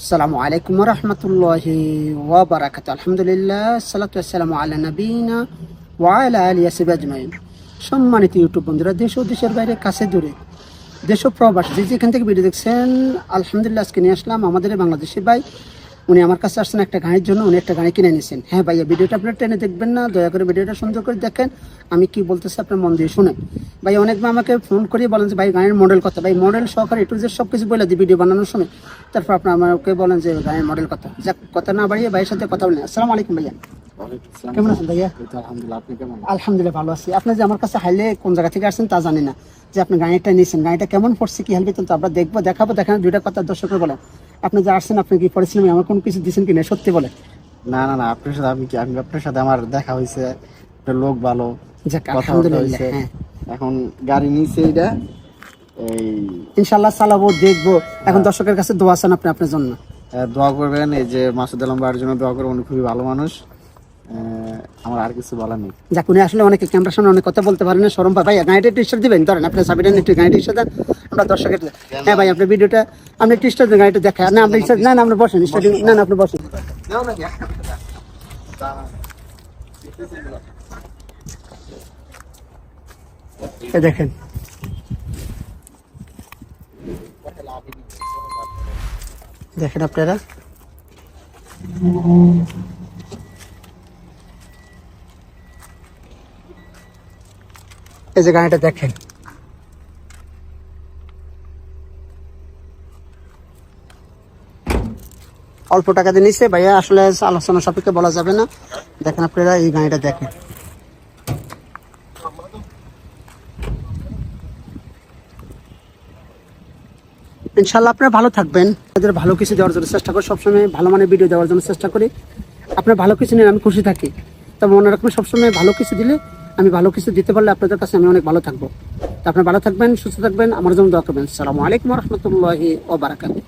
আসসালামু আলাইকুম রহমতুল্লাহি ওয়াবারাকাত আলহামদুলিল্লাহ, সালাতু আসসালামু আলা নবীনা ওয়া আলা ওয়াসহাবিহি আজমাইন। সম্মানিত ইউটিউব বন্ধুরা, দেশ ও দেশের বাইরে, কাছে দূরে, দেশ প্রবাস যে যেখান থেকে ভিডিও দেখছেন, আলহামদুলিল্লাহ আজকে নিয়ে আসলাম আমাদের বাংলাদেশের বাই উনি আমার কাছে আসছেন একটা গাড়ির জন্য উনি একটা গাড়ি কিনে নিয়েছেন হ্যাঁ ভাইয়া ভিডিওটা আপনার টেনে দেখবেন না দয়া করে ভিডিওটা সুন্দর করে দেখেন। আমি কি বলতেছি আপনার মন দিয়ে শুনেন। ভাই অনেকবার আমাকে ফোন করে বলেন যে ভাই গাড়ির মডেল কথা। ভাই মডেল সহকারে একটু যে সব কিছু বলে দিই ভিডিও বানানোর সময় তারপর আপনার আমাকে বলেন যে গাড়ির মডেল কথা। যাক কথা না বাড়িয়ে ভাইয়ের সাথে কথা বলেন আসসালামু আলাইকুম ভাইয়া। কেমন আছেন ভাইয়া আলহামদুলিল্লাহ ভালো আছি। আপনি যে আমার কাছে হাইলে কোন জায়গা থেকে আসছেন তা জানি না। যে আপনি গাড়িটা নিয়েছেন গাড়িটা কেমন পড়ছে কি হেলবে তো আমরা দেখব দেখাবো দেখানো দুইটা কথা দর্শকের বলেন। আপনি যা আসছেন আপনি কি পড়েছিলেন আমার কোনো কিছু দিচ্ছেন কিনা? সত্যি বলে না না না আপনার সাথে আমি কি আমি আপনার সাথে আমার দেখা হয়েছে একটা লোক ভালো কথা হয়েছে। হ্যাঁ। এখন গাড়ি নিয়েছে এটা এই ইনশাল্লাহ চালাবো দেখব। এখন দর্শকের কাছে দোয়া আছেন আপনি আপনার জন্য। আহ, দোয়া করবেন এই যে মাসুদ আলম ভাইয়ের জন্য দোয়া করবেন উনি খুবই ভালো মানুষ। আমার আর কিছু বলার নেই। যাক উনি আসলে অনেকে ক্যামেরার সামনে অনেক কথা বলতে পারেন না। সরম ভাই গাড়িটা একটু ইস্টার দিবেন? ধরেন আপনি সাবিটা একটু গাড়িটা ইস্টার দেন। আমরা দর্শকের হ্যাঁ ভাই আপনার ভিডিওটা আপনি একটু দেন গাড়িটা দেখা। না আপনি ইস্টার না না আপনি বসেন স্টার্টিং না না আপনি বসেন। দেখেন। দেখেন আপনারা? এই যে গাড়িটা দেখেন। অল্প টাকা দিয়ে নিচ্ছে, ভাইয়া, আসলে আলোচনা সাপেক্ষে বলা যাবে না। দেখেন আপনারা এই গাড়িটা দেখেন। ইনশাল্লাহ আপনারা ভালো থাকবেন। আপনাদের ভালো কিছু দেওয়ার জন্য চেষ্টা করি। সবসময় ভালো মানের ভিডিও দেওয়ার জন্য চেষ্টা করি। আপনার ভালো কিছু নিয়ে আমি খুশি থাকি। তবে মনে রাখবেন সবসময় ভালো কিছু দিলে আমি ভালো কিছু দিতে পারলে আপনাদের কাছে আমি অনেক ভালো থাকব। তো আপনার ভালো থাকবেন, সুস্থ থাকবেন, আমার জন্য দোয়া করবেন। সালামু আলাইকুম রহমতুল্লাহি ও বারাকাতুহ।